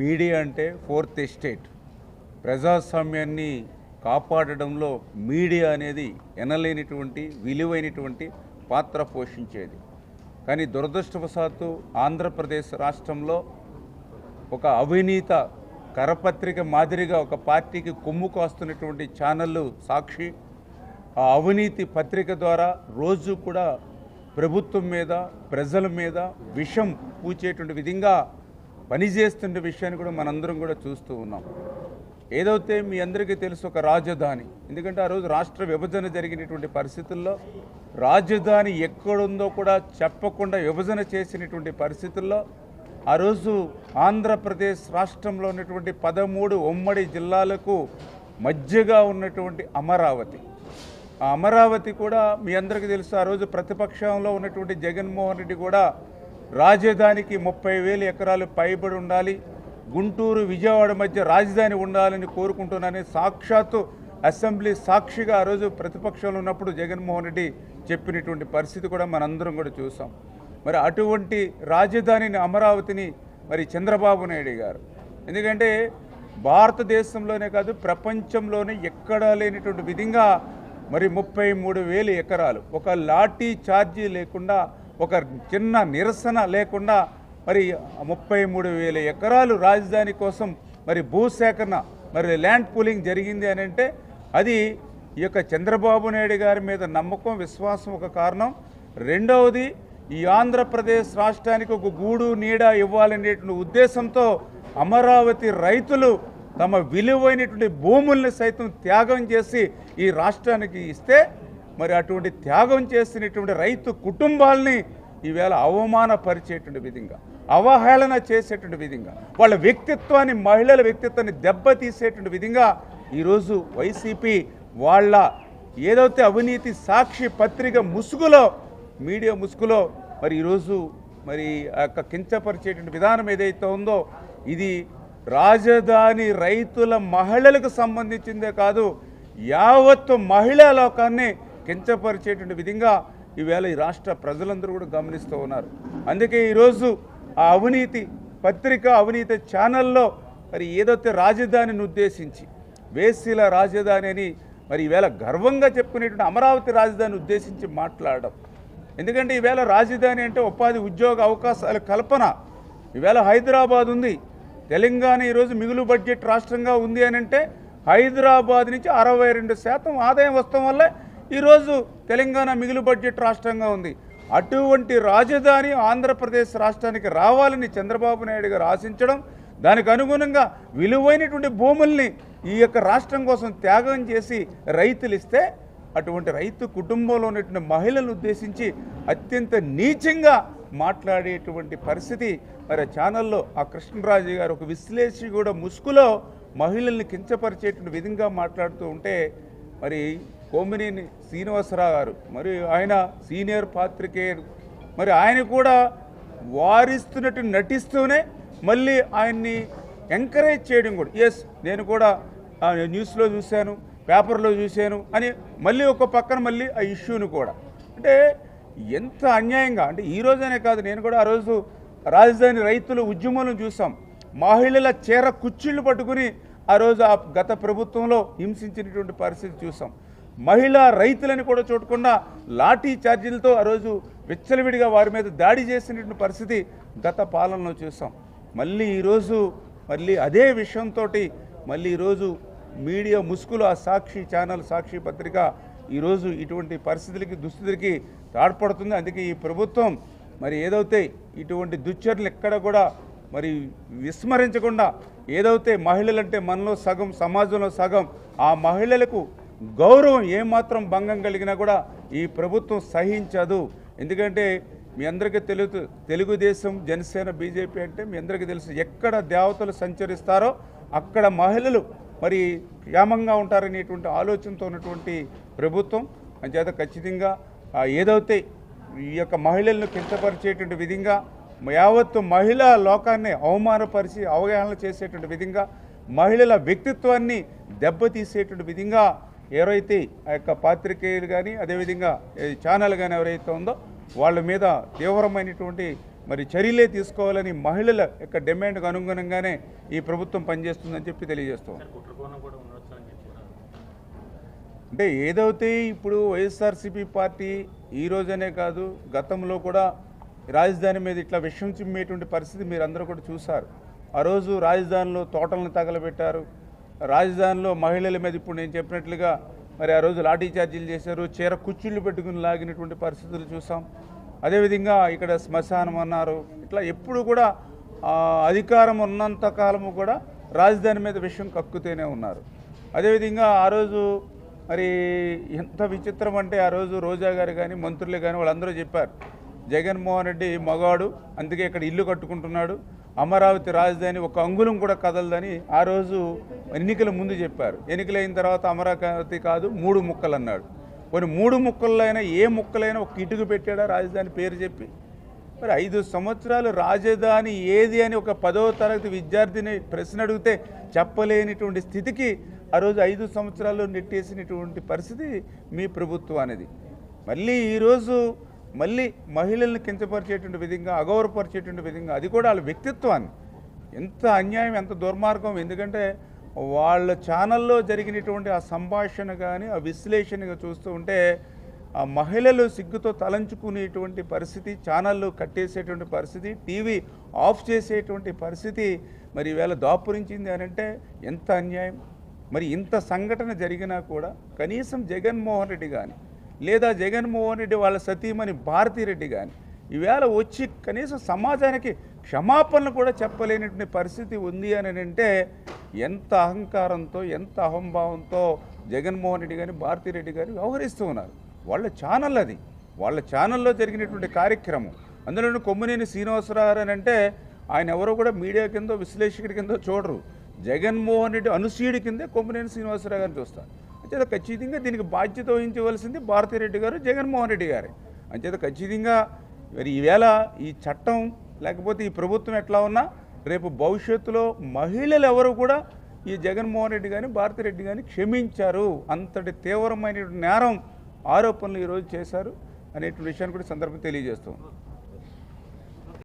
Media అంటే fourth estate. ప్రజాస్వామ్యాన్ని కాపాడడంలో media అనేది ఎనలేనిటువంటి విలువైనటువంటి పాత్ర పోషించేది. కానీ దురదృష్టవశాత్తు ఆంధ్రప్రదేశ్ రాష్ట్రంలో ఒక అవినీత కరపత్రిక మాదిరిగా ఒక పార్టీకి కొమ్ము కాస్తున్నటువంటి ఛానళ్ళు సాక్షి. ఆ అవినీతి పత్రిక ద్వారా రోజు కూడా ప్రభుత్వం మీద ప్రజల మీద విషం పూచేటువంటి విధంగా పనిచేస్తున్న విషయాన్ని కూడా మనందరం కూడా చూస్తూ ఉన్నాం. ఏదైతే మీ అందరికీ తెలుసు ఒక రాజధాని ఎందుకంటే ఆ రోజు రాష్ట్ర విభజన జరిగినటువంటి పరిస్థితుల్లో రాజధాని ఎక్కడుందో కూడా చెప్పకుండా విభజన చేసినటువంటి పరిస్థితుల్లో ఆ రోజు ఆంధ్రప్రదేశ్ రాష్ట్రంలో ఉన్నటువంటి పదమూడు ఉమ్మడి జిల్లాలకు మధ్యగా ఉన్నటువంటి అమరావతి. ఆ అమరావతి కూడా మీ అందరికీ తెలుసు ఆ రోజు ప్రతిపక్షంలో ఉన్నటువంటి జగన్మోహన్ రెడ్డి కూడా రాజధానికి ముప్పై వేల ఎకరాలు పైబడి ఉండాలి. గుంటూరు విజయవాడ మధ్య రాజధాని ఉండాలని కోరుకుంటున్నానని సాక్షాత్తు అసెంబ్లీ సాక్షిగా ఆ రోజు ప్రతిపక్షంలో ఉన్నప్పుడు జగన్మోహన్ రెడ్డి చెప్పినటువంటి పరిస్థితి కూడా మనందరం కూడా చూసాం. మరి అటువంటి రాజధానిని అమరావతిని మరి చంద్రబాబు నాయుడు గారు. ఎందుకంటే భారతదేశంలోనే కాదు ప్రపంచంలోనే ఎక్కడా లేనటువంటి విధంగా మరి ముప్పై మూడు వేలు ఎకరాలు ఒక లాఠీ ఛార్జీ లేకుండా ఒక చిన్న నిరసన లేకుండా మరి ముప్పై మూడు వేల ఎకరాలు రాజధాని కోసం మరి భూసేకరణ మరి ల్యాండ్ పూలింగ్ జరిగింది అని అంటే అది ఈ యొక్క చంద్రబాబు నాయుడు గారి మీద నమ్మకం విశ్వాసం ఒక కారణం. రెండవది ఈ ఆంధ్రప్రదేశ్ రాష్ట్రానికి ఒక గూడు నీడ ఇవ్వాలనేటువంటి ఉద్దేశంతో అమరావతి రైతులు తమ విలువైనటువంటి భూముల్ని సైతం త్యాగం చేసి ఈ రాష్ట్రానికి ఇస్తే మరి అటువంటి త్యాగం చేసినటువంటి రైతు కుటుంబాల్ని ఈవేళ అవమానపరిచేటువంటి విధంగా అవహేళన చేసేటువంటి విధంగా వాళ్ళ వ్యక్తిత్వాన్ని మహిళల వ్యక్తిత్వాన్ని దెబ్బతీసేటువంటి విధంగా ఈరోజు వైసీపీ వాళ్ళ ఏదైతే అవినీతి సాక్షి పత్రిక ముసుగులో మీడియా ముసుగులో మరి ఈరోజు మరి ఆ యొక్క కించపరిచేటువంటి విధానం ఏదైతే ఉందో ఇది రాజధాని రైతుల మహిళలకు సంబంధించిందే కాదు యావత్తు మహిళా లోకాన్ని కించపరిచేటువంటి విధంగా ఈవేళ ఈ రాష్ట్ర ప్రజలందరూ కూడా గమనిస్తూ ఉన్నారు. అందుకే ఈరోజు ఆ అవినీతి పత్రిక అవినీతి ఛానల్లో మరి ఏదైతే రాజధానిని ఉద్దేశించి వేసీల రాజధాని అని మరి ఈవేళ గర్వంగా చెప్పుకునేటువంటి అమరావతి రాజధాని ఉద్దేశించి మాట్లాడడం. ఎందుకంటే ఈవేళ రాజధాని అంటే ఉపాధి ఉద్యోగ అవకాశాల కల్పన. ఈవేళ హైదరాబాద్ ఉంది. తెలంగాణ ఈరోజు మిగులు బడ్జెట్ రాష్ట్రంగా ఉంది అని అంటే హైదరాబాద్ నుంచి అరవై రెండు శాతం ఆదాయం వస్తాం వల్లే ఈరోజు తెలంగాణ మిగులు బడ్జెట్ రాష్ట్రంగా ఉంది. అటువంటి రాజధాని ఆంధ్రప్రదేశ్ రాష్ట్రానికి రావాలని చంద్రబాబు నాయుడు గారు ఆశించడం దానికి అనుగుణంగా విలువైనటువంటి భూముల్ని ఈ యొక్క రాష్ట్రం కోసం త్యాగం చేసి రైతులు ఇస్తే అటువంటి రైతు కుటుంబంలో ఉన్నటువంటి మహిళలను ఉద్దేశించి అత్యంత నీచంగా మాట్లాడేటువంటి పరిస్థితి మరి ఛానల్లో ఆ కృష్ణరాజు గారు ఒక విశ్లేషి కూడా ముసుగులో మహిళల్ని కించపరిచేటువంటి విధంగా మాట్లాడుతూ ఉంటే మరి కొమ్మినేని శ్రీనివాసరావు గారు మరి ఆయన సీనియర్ పాత్రికేయుడు మరి ఆయన కూడా వారిస్తున్నట్టు నటిస్తూనే మళ్ళీ ఆయన్ని ఎంకరేజ్ చేయడం కూడా. ఎస్ నేను కూడా న్యూస్లో చూశాను పేపర్లో చూశాను అని మళ్ళీ ఒక పక్కన మళ్ళీ ఆ ఇష్యూని కూడా. అంటే ఎంత అన్యాయంగా అంటే ఈ రోజనే కాదు నేను కూడా ఆ రోజు రాజధాని రైతుల ఉద్యమాలను చూసాం మహిళల చీర కుచ్చిళ్ళు పట్టుకుని ఆ రోజు ఆ గత ప్రభుత్వంలో హింసించినటువంటి పరిస్థితి చూసాం మహిళా రైతులని కూడా చూడకుండా లాఠీ ఛార్జీలతో ఆ రోజు విచ్చలవిడిగా వారి మీద దాడి చేసినటువంటి పరిస్థితి గత పాలనలో చూసాం. మళ్ళీ ఈరోజు మళ్ళీ అదే విషయంతో మళ్ళీ ఈరోజు మీడియా ముసుగులు ఆ సాక్షి ఛానల్ సాక్షి పత్రిక ఈరోజు ఇటువంటి పరిస్థితులకి దుస్థితులకి తాడ్పడుతుంది అందుకే ఈ ప్రభుత్వం మరి ఏదైతే ఇటువంటి దుశ్చర్యలు ఎక్కడ కూడా మరి విస్మరించకుండా ఏదైతే మహిళలంటే మనలో సగం సమాజంలో సగం ఆ మహిళలకు గౌరవం ఏమాత్రం భంగం కలిగినా కూడా ఈ ప్రభుత్వం సహించదు. ఎందుకంటే మీ అందరికీ తెలుగు తెలుగుదేశం జనసేన బీజేపీ అంటే మీ అందరికీ తెలుసు ఎక్కడ దేవతలు సంచరిస్తారో అక్కడ మహిళలు మరి క్షేమంగా ఉంటారనేటువంటి ఆలోచనతో ఉన్నటువంటి ప్రభుత్వం. అంచేత ఖచ్చితంగా ఏదైతే ఈ యొక్క మహిళలను కించపరిచేటువంటి విధంగా యావత్తు మహిళా లోకాన్ని అవమానపరిచి అవగాహన చేసేటువంటి విధంగా మహిళల వ్యక్తిత్వాన్ని దెబ్బతీసేటువంటి విధంగా ఎవరైతే ఆ యొక్క పాత్రికేయులు కానీ అదేవిధంగా ఛానల్ కానీ ఎవరైతే ఉందో వాళ్ళ మీద తీవ్రమైనటువంటి మరి చర్యలే తీసుకోవాలని మహిళల యొక్క డిమాండ్కు అనుగుణంగానే ఈ ప్రభుత్వం పనిచేస్తుందని చెప్పి తెలియజేస్తాం అంటే ఏదైతే ఇప్పుడు వైఎస్ఆర్సీపీ పార్టీ ఈ రోజనే కాదు గతంలో కూడా రాజధాని మీద ఇట్లా విషం చిమ్మేటువంటి పరిస్థితి మీరు అందరూ కూడా చూశారు. ఆ రోజు రాజధానిలో తోటలను తగలబెట్టారు. రాజధానిలో మహిళల మీద ఇప్పుడు నేను చెప్పినట్లుగా మరి ఆ రోజు లాఠీ చార్జీలు చేశారు చీర కుచ్చుళ్ళు పెట్టుకుని లాగినటువంటి పరిస్థితులు చూసాం. అదేవిధంగా ఇక్కడ శ్మశానం అన్నారు. ఇట్లా ఎప్పుడు కూడా అధికారం ఉన్నంత కాలము కూడా రాజధాని మీద విషయం కక్కుతూనే ఉన్నారు. అదేవిధంగా ఆ రోజు మరి ఎంత విచిత్రం అంటే ఆ రోజు రోజా గారు కానీ మంత్రులు కానీ వాళ్ళందరూ చెప్పారు జగన్మోహన్ రెడ్డి మగాడు అందుకే ఇక్కడ ఇల్లు కట్టుకుంటున్నాడు అమరావతి రాజధాని ఒక అంగుళం కూడా కదలదని ఆ రోజు ఎన్నికల ముందు చెప్పారు. ఎన్నికలైన తర్వాత అమరావతి కాదు మూడు ముక్కలు అన్నాడు కొన్ని మూడు ముక్కలైనా ఏ ముక్కలైనా ఒక ఇటుకు పెట్టాడా రాజధాని పేరు చెప్పి? మరి ఐదు సంవత్సరాలు రాజధాని ఏది అని ఒక పదవ తరగతి విద్యార్థిని ప్రశ్న అడిగితే చెప్పలేనిటువంటి స్థితికి ఆ రోజు ఐదు సంవత్సరాలు నెట్టేసినటువంటి పరిస్థితి మీ ప్రభుత్వం అనేది. మళ్ళీ ఈరోజు మళ్ళీ మహిళల్ని కించపరిచేటువంటి విధంగా అగౌరవపరిచేటువంటి విధంగా అది కూడా వాళ్ళ వ్యక్తిత్వాన్ని. ఎంత అన్యాయం ఎంత దుర్మార్గం ఎందుకంటే వాళ్ళ ఛానల్లో జరిగినటువంటి ఆ సంభాషణ కానీ ఆ విశ్లేషణగా చూస్తూ ఉంటే ఆ మహిళలు సిగ్గుతో తలంచుకునేటువంటి పరిస్థితి ఛానళ్ళు కట్టేసేటువంటి పరిస్థితి టీవీ ఆఫ్ చేసేటువంటి పరిస్థితి మరి ఈవేళ దాపురించింది అని అంటే ఎంత అన్యాయం. మరి ఇంత సంఘటన జరిగినా కూడా కనీసం జగన్మోహన్ రెడ్డి కానీ లేదా జగన్మోహన్ రెడ్డి వాళ్ళ సతీమణి భారతీరెడ్డి కానీ ఈవేళ వచ్చి కనీసం సమాజానికి క్షమాపణలు కూడా చెప్పలేనటువంటి పరిస్థితి ఉంది అని అంటే ఎంత అహంకారంతో ఎంత అహంభావంతో జగన్మోహన్ రెడ్డి కానీ భారతీరెడ్డి కానీ వ్యవహరిస్తూ ఉన్నారు. వాళ్ళ ఛానల్ అది. వాళ్ళ ఛానల్లో జరిగినటువంటి కార్యక్రమం. అందులోనే కొమ్మినేని శ్రీనివాసరావు అని అంటే ఆయన ఎవరో కూడా మీడియా కింద విశ్లేషకుడి కింద చూడరు. జగన్మోహన్ రెడ్డి అనుసూయుడి కిందే కొమ్మినేని శ్రీనివాసరావు గారిని చూస్తారు. అంచేత ఖచ్చితంగా దీనికి బాధ్యత వహించవలసింది భారతిరెడ్డి గారు జగన్మోహన్ రెడ్డి గారే. అంచేత ఖచ్చితంగా మరి ఈవేళ ఈ చట్టం లేకపోతే ఈ ప్రభుత్వం ఎట్లా ఉన్నా రేపు భవిష్యత్తులో మహిళలు ఎవరు కూడా ఈ జగన్మోహన్ రెడ్డి కానీ భారతిరెడ్డి కానీ క్షమించారు అంతటి తీవ్రమైన నేరం ఆరోపణలు ఈరోజు చేశారు అనేటువంటి విషయాన్ని కూడా సందర్భం తెలియజేస్తాం